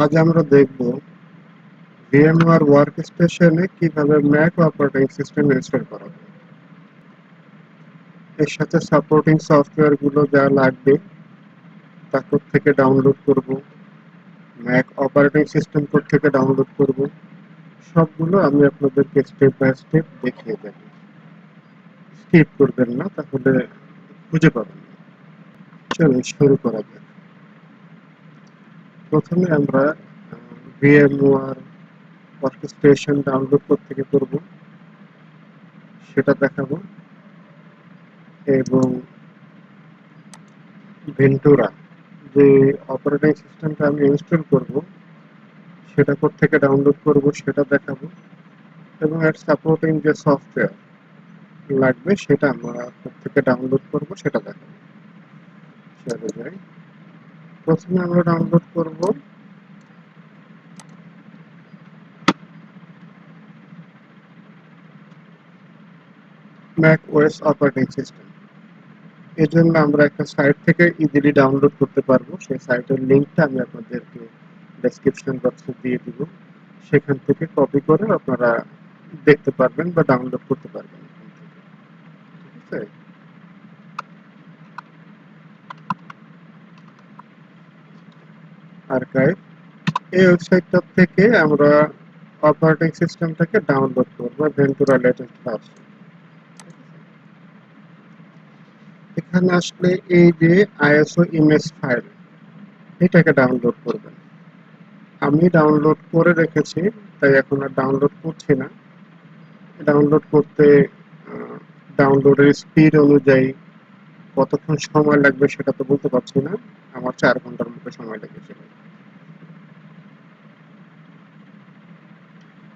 আজ আমরা দেখব VMware ওয়ার্কস্টেশনে কীভাবে ম্যাক অপারেটিং সিস্টেম ইনস্টল করা যায়। এর সাথে সাপোর্টিং সফটওয়্যারগুলো যা লাগবে, তা থেকে ডাউনলোড করব ম্যাক অপারেটিং সিস্টেম থেকে ডাউনলোড করব, সবগুলো আমি আপনাদেরকে স্টেপ বাই স্টেপ দেখিয়ে দেব। স্কিপ করবেন না, তাহলে খুঁজে পাবেন চলুন শুরু করা যাক। প্রথমে আমরা VMware ওয়ার্কস্টেশন ডাউনলোড থেকে করব। সেটা দেখাবো। এবং ভেন্টুরা যে অপারেটিং সিস্টেমটা আমি ইনস্টল করব, সেটা থেকে ডাউনলোড করব সেটা দেখাবো। এবং এর সাপোর্টিং যে সফটওয়্যার লাগবে, সেটা আমরা থেকে ডাউনলোড করব সেটা দেখাবো। চলে যাই প্রথমে আমরা ডাউনলোড করব। ম্যাক ওএস অপারেটিং সিস্টেম এর জন্য আমরা একটা সাইট থেকে ইজিলি ডাউনলোড করতে পারব। সেই সাইটের লিঙ্কটা আমি আপনাদেরকে ডেসক্রিপশন বক্সে দিয়ে দিব। সেখান থেকে কপি করে আপনারা দেখতে পারবেন বা ডাউনলোড করতে পারবেন। ঠিক আছে? আর্কাইভ এই ওয়েবসাইটটা থেকে আমরা অপারেটিং সিস্টেমটাকে ডাউনলোড করব ভেন্টুরা লেটেস্ট ভার্সন এখানে আসলে এই যে আইএসও ইমেজ ফাইল এটাকে ডাউনলোড করবেন। আমি ডাউনলোড করে রেখেছি, তাই এখন আর ডাউনলোড করছি না। ডাউনলোড করতে ডাউনলোডের স্পিড অনুযায়ী কতক্ষণ সময় লাগবে সেটা তো বলতে পারছি না। আমার চার ঘণ্টার মতো সময় লেগেছিল।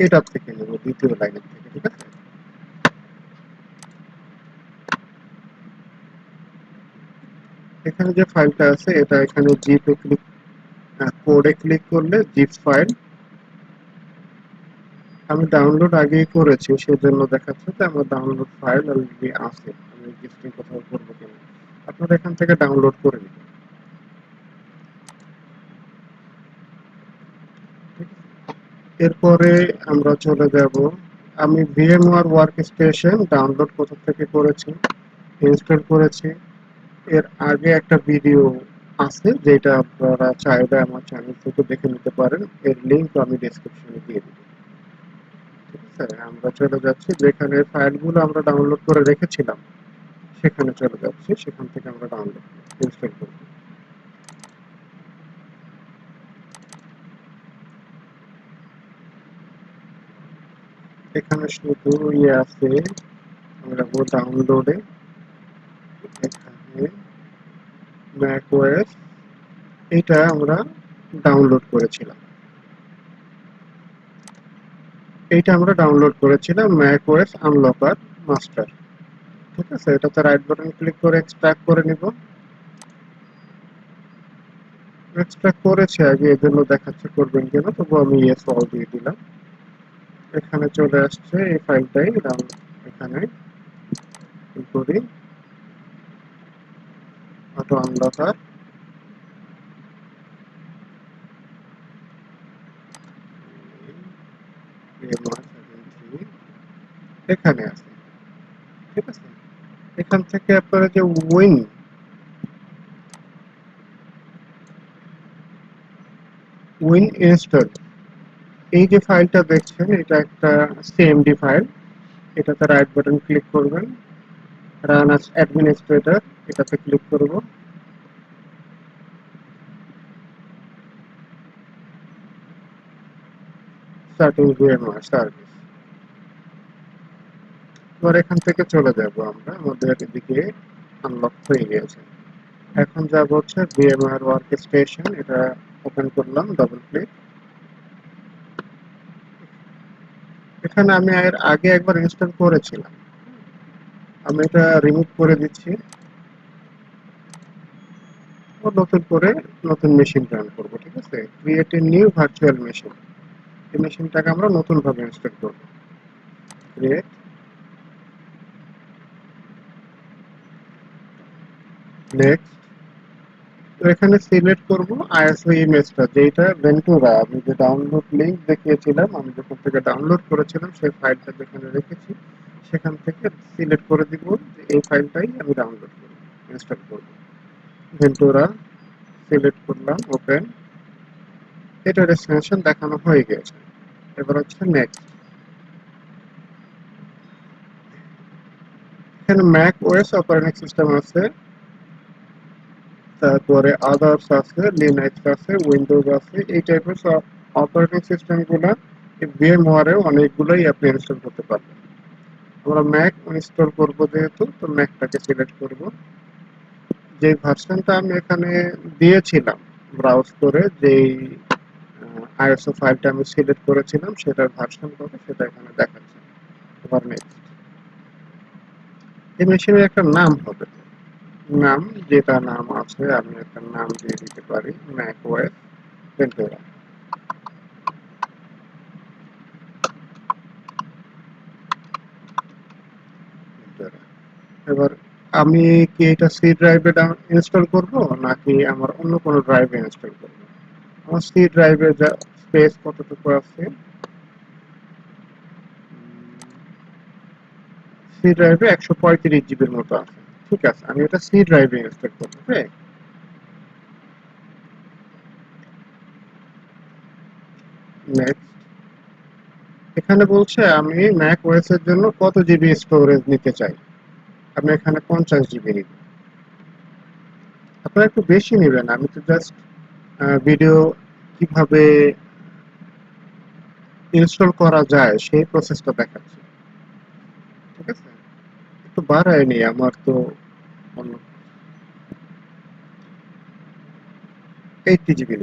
এটার থেকে নেব, দ্বিতীয় লাইনের থেকে, ঠিক আছে? এখানে যে ফাইলটা আছে, এটা এখানে জিপে ক্লিক কোডে ক্লিক করলে জিপ ফাইল আমি ডাউনলোড আগেই করেছি, সেজন্য দেখাচ্ছে যে আমার ডাউনলোড ফাইল অলরেডি আছে। আমি এক্সিস্টিং কোথাও করব কিনা? আপনারা এখান থেকে ডাউনলোড করে নিন। এরপরে আমরা চলে যাব। আমি ভিএমওয়ার ওয়ার্ক স্টেশন ডাউনলোড কোথা থেকে করেছি ইনস্টল করেছি। এর আগে একটা ভিডিও আছে যেটা আপনারা চাইলে আমার চ্যানেল থেকে দেখে নিতে পারেন। এর লিঙ্ক আমি ডেসক্রিপশনে দিয়ে দিব। ঠিক আছে, আমরা চলে যাচ্ছি। যেখানে ফাইলগুলো আমরা ডাউনলোড করে রেখেছিলাম, সেখানে চলে যাচ্ছি। সেখান থেকে আমরা ডাউনলোড ইনস্টল করব। এখানে শুধু ইয়ে আছে, আমরা ডাউনলোডে এখানে ম্যাক ওয়েস এটা আমরা ডাউনলোড করেছিলাম। এইটা আমরা ডাউনলোড করেছিলাম ম্যাক ওয়েস আনলকার মাস্টার ঠিক আছে? এটাতে রাইট বাটন ক্লিক করে এক্সট্রাক্ট করে নিব। এক্সট্রাক্ট করেছে আগে, এজন্য দেখাচ্ছে করবেন কিনা তবু আমি ইয়েস অল দিয়ে দিলাম। এখানে চলে আসছে এই ফাইলটাই এখানে। করি। অটো আনলকার এখানে আছে। ঠিক আছে? এখান থেকে আপনারা যে উইং উইন ইনস্টল এই যে ফাইলটা দেখছেন, এটা একটা সিএমডি ফাইল এটাতে রাইট বাটন ক্লিক করবেন। রান আস অ্যাডমিনিস্ট্রেটর এটাতে ক্লিক করব। স্টার্টিং ভিএমআর সার্ভিস এবার এখান থেকে চলে যাব আমরা, আমাদের এদিকে আনলক হয়ে গেছে এখন যাব হচ্ছে ভিএমআর ওয়ার্ক স্টেশন এটা ওপেন করলাম ডাবল ক্লিক এখানে আমি এর আগে একবার ইনস্টল করেছিলাম। আমি এটা রিমুভ করে দিচ্ছি। ও নতুন করে নতুন মেশিন রান করব, ঠিক আছে? Create a new virtual machine এই মেশিনটাকে আমরা নতুন ভাবে ইনস্টল করব। ক্রিয়েট নেক্সট তো এখানে সিলেক্ট করব আইএসও ইমেজটা যেটা ভেন্টুরা আমি যে ডাউনলোড লিংক দেখিয়েছিলাম, আমি যখন থেকে ডাউনলোড করেছিলাম, সেই ফাইলটা যেখানে রেখেছি, সেখান থেকে সিলেক্ট করে দিব, যে এই ফাইলটাই আমি ডাউনলোড করব ইনস্টল করব। ভেন্টুরা সিলেক্ট করলাম ওপেন এটার এক্সটেনশন দেখানো হয়ে গেছে। এবার হচ্ছে নেক্সট এখানে ম্যাক ওএস অপারেটিং সিস্টেম আছে। তারপরে আদার্স আছে লিনাক্স আছে উইন্ডোজ আছে, এই টাইপের অপারেটিং সিস্টেমগুলো ভিএমওয়ারেও অনেকগুলোই আপনি ইনস্টল করতে পারবেন। আমরা ম্যাক ইনস্টল করব যেহেতু, তো ম্যাকটাকে সিলেক্ট করব। যে ভার্সনটা আমি এখানে দিয়েছিলাম ব্রাউজ করে, যেই আইএসও ফাইলটা আমি সিলেক্ট করেছিলাম, সেটার ভার্সন কত সেটা এখানে দেখাচ্ছে। এই মেশিনের একটা নাম হবে। নাম, যেটা নাম আছে, আমি একটা নাম দিয়ে দিতে পারি ম্যাক ওয়েস এবার আমি কি এটা সি ড্রাইভে ইনস্টল করব, নাকি আমার অন্য কোনো ড্রাইভে ইনস্টল করব? আমার সি ড্রাইভে যা স্পেস কতটুকু আছে? সি ড্রাইভে একশো পঁয়ত্রিশ জিবির মতো আছে। ঠিক আছে, আমি এটা সি ড্রাইভে ইনস্টল করব হ্যাঁ নেক্সট এখানে বলছে আমি ম্যাক ওএস এর জন্য কত জিবি স্টোরেজ নিতে চাই? আমি এখানে পঞ্চাশ জিবি নিব। আপনারা একটু বেশি নেবেন, আমি তো জাস্ট ভিডিও কীভাবে ইনস্টল করা যায় সেই প্রসেসটা দেখাচ্ছি। ঠিক আছে? একটু বাড়ায়নি আমার তো এইটটি জিবি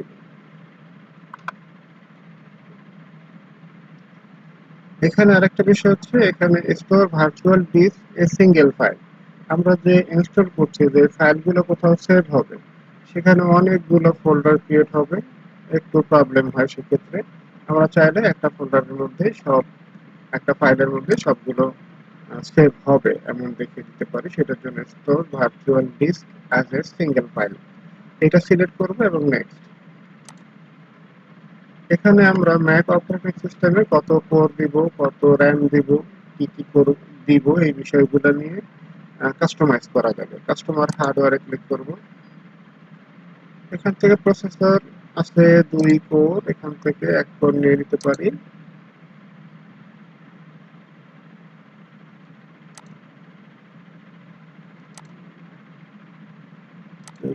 এখানে আরেকটা বিষয় হচ্ছে, এখানে store virtual disk a single file আমরা যে ইনস্টল করছি, যে ফাইলগুলো কোথাও সেভ হবে, সেখানে অনেকগুলো ফোল্ডার ক্রিয়েট হবে। একটু প্রবলেম হয় সেক্ষেত্রে। আমরা চাইলে একটা ফোল্ডারের মধ্যে সব, একটা ফাইলের মধ্যে সবগুলো সেভ হবে এমন দেখিয়ে দিতে পারি। সেটার জন্য store virtual disk as a single file এটা সিলেক্ট করব এবং নেক্সট এখানে আমরা ম্যাক অপারেটিং সিস্টেমে কত কোর দিব, কত র্যাম দিব, কি কি করব, দিব, এই বিষয়গুলো নিয়ে কাস্টমাইজ করা যাবে। কাস্টমার হার্ডওয়্যারে ক্লিক করব। এখান থেকে প্রসেসর আছে দুই কোর এখান থেকে এক কোর নিয়ে নিতে পারি।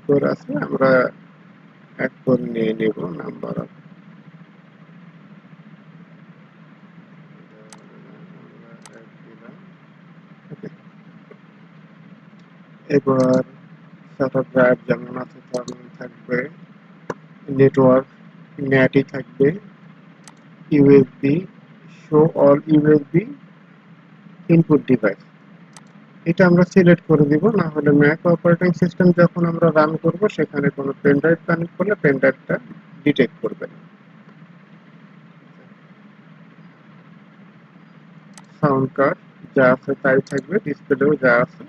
কোর আছে? আমরা এক কোর নিয়ে নিব নাম্বার অফ এবার সাটা ড্রাইভ যেমন আছে তেমন থাকবে। নেটওয়ার্ক ন্যাটই থাকবে। USB show all USB input device এটা আমরা সিলেক্ট করে দিব, না হলে ম্যাক অপারেটিং সিস্টেম যখন আমরা রান করব, সেখানে কোনো পেন ড্রাইভ কানেক্ট করলে পেন ড্রাইভটা ডিটেক্ট করবে। না সাউন্ড কার্ড যা আছে তাই থাকবে ডিসপ্লেও যা আছে,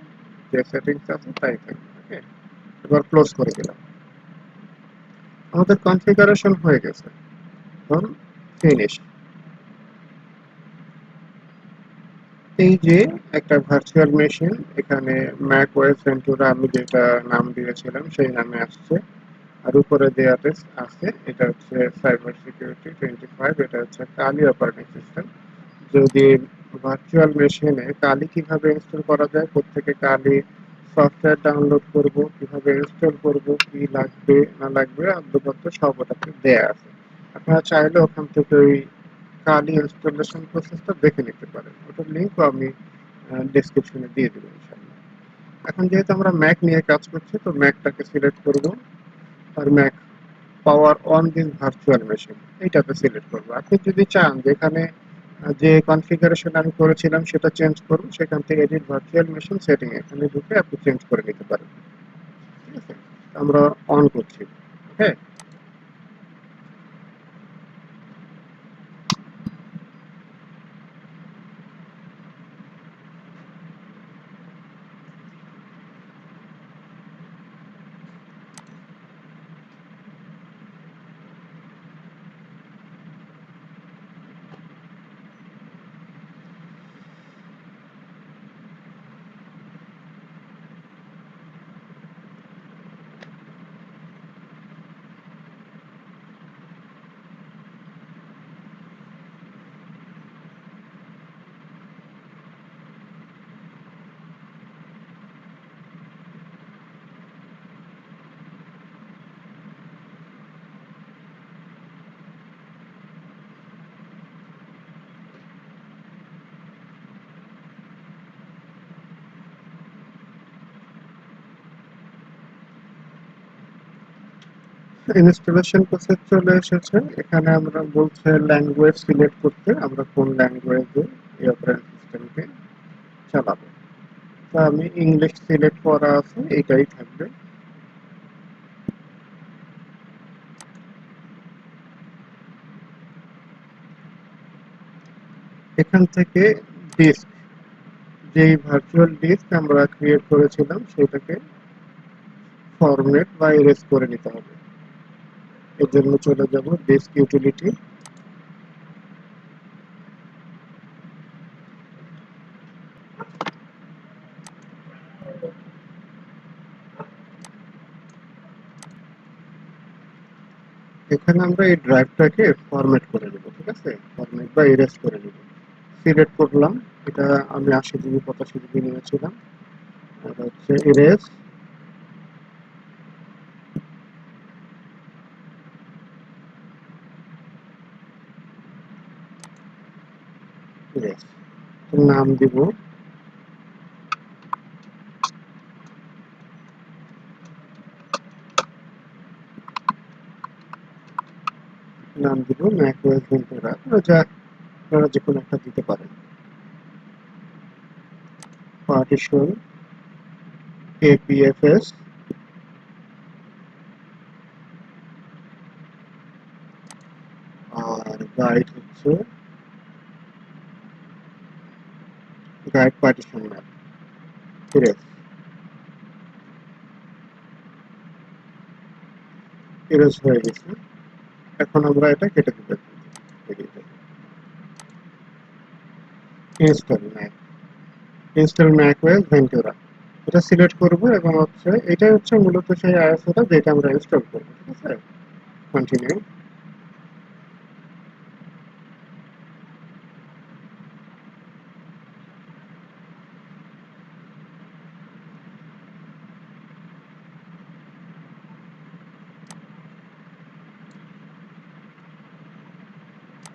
যে সেটিংস আছে তাই থাকবে ওকে এবার ক্লোজ করে দিলাম। আমাদের কনফিগারেশন হয়ে গেছে। এখন ফিনিশ এই যে একটা ভার্চুয়াল মেশিন এখানে ম্যাক ওয়েস ভেন্টুরা আমি যেটা নাম দিয়েছিলাম, সেই নামে আসছে। আর উপরে দেয়াতে আছে, এটা হচ্ছে সাইবার সিকিউরিটি টোয়েন্টি ফাইভ এটা হচ্ছে কালি অপারেটিং সিস্টেম যদি ভার্চুয়াল মেশিনে কালি কীভাবে ইনস্টল করা যায় থেকে কালি সফটওয়্যার ডাউনলোড করব, কীভাবে ইনস্টল করব, কি লাগবে, না লাগবে আদ্যপত্র সব ওটাতে দেয়া আছে। আপনারা চাইলে ওখান থেকে ওই কালি ইনস্টলেশন প্রসেসটা দেখে নিতে পারেন। ওটার লিঙ্কও আমি ডিসক্রিপশনে দিয়ে দেবো ইনশাআল্লাহ। এখন যেহেতু আমরা ম্যাক নিয়ে কাজ করছি, তো ম্যাকটাকে সিলেক্ট করব। আর Mac power on this virtual machine এইটাতে সিলেক্ট করব। আপনি যদি চান যে এখানে যে কনফিগারেশন আমি করেছিলাম, সেটা চেঞ্জ করুন সেখান থেকে এডিট ভার্চুয়াল মেশিন সেটিং এখানে ঢুকে আপনি চেঞ্জ করে নিতে পারেন। ঠিক আছে? আমরা অন করছি। ওকে ইনস্টলেশন প্রসেস চলে এসেছে। এখানে আমরা বলছে ল্যাঙ্গুয়েজ সিলেক্ট করতে আমরা কোন ল্যাঙ্গুয়েজে এই অপারেটিং সিস্টেমকে চালাবো। তো আমি ইংলিশ সিলেক্ট করা আছে, এটাই থাকবে। এখান থেকে ডিস্ক যেই ভার্চুয়াল ডিস্ক আমরা ক্রিয়েট করেছিলাম, সেটাকে ফরম্যাট বা এরেজ করে নিতে হবে। এর জন্য চলে যাব ডিস্ক ইউটিলিটি এখানে আমরা এই ড্রাইভটাকে ফরম্যাট করে নেব, ঠিক আছে? ফরম্যাট বা এরেজ করে নেব। সিলেক্ট করলাম, এটা আমি আশি জিবি পঁচাশি জিবি নিয়েছিলাম। আর হচ্ছে এরেজ নাম দিব। নাম দিব ম্যাকওয়েজ ভেন্টুরা যা আপনারা যে কোনো একটা দিতে পারেন। পার্টিশন এপিএফএস আর গাইড হচ্ছে guide partition map erase erase হয়ে গেছে এখন আমরা এটা কেটে দিতে install Mac install Mac OS Ventura এটা সিলেক্ট করব এবং হচ্ছে, এটাই হচ্ছে মূলত সেই আইএসওটা যেটা আমরা ইনস্টল করব, ঠিক আছে? Continue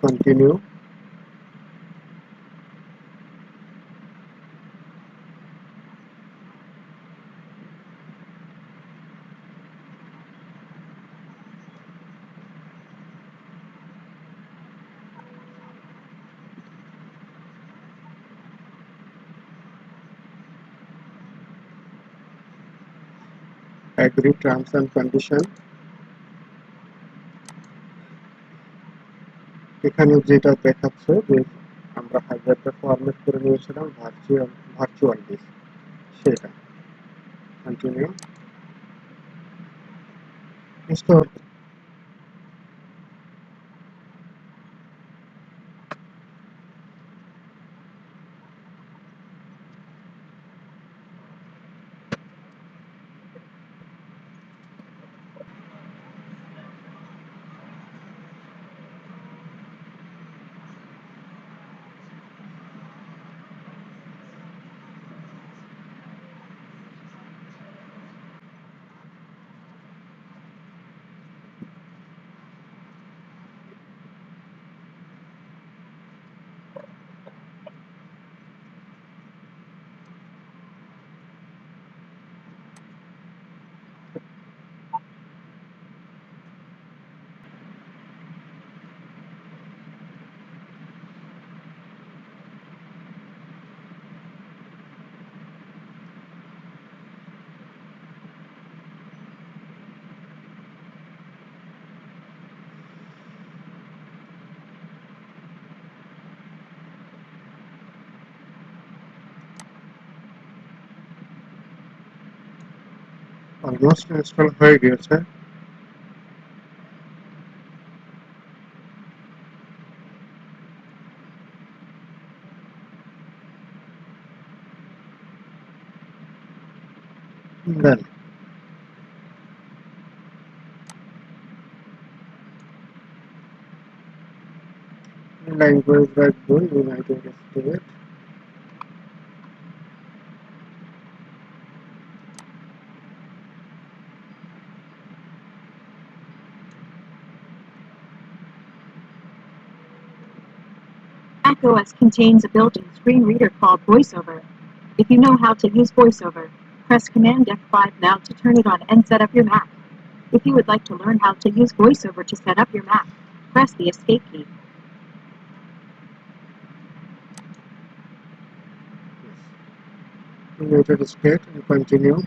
continue. Agree terms and condition এখানে যেটা দেখাচ্ছে যে আমরা হার্ডওয়্যারটা ফরম্যাট করে নিয়েছিলাম ভার্চুয়াল ভার্চুয়াল ডিস্ক সেটা। কন্টিনিউ ইনস্টল অলমোস্ট ইনস্টল হয়ে গিয়েছে। দেন। Language রাখব United State macOS contains a built-in screen reader called VoiceOver. If you know how to use VoiceOver, press Command F5 now to turn it on and set up your Mac. If you would like to learn how to use VoiceOver to set up your Mac, press the Escape key. United States and continue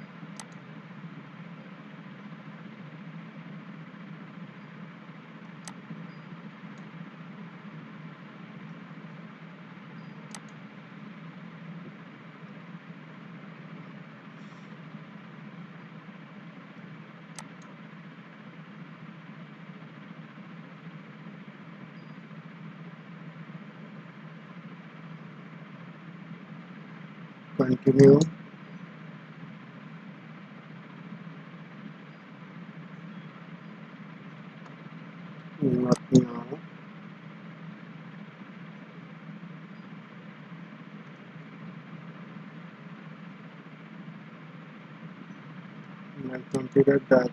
continue not now my computer does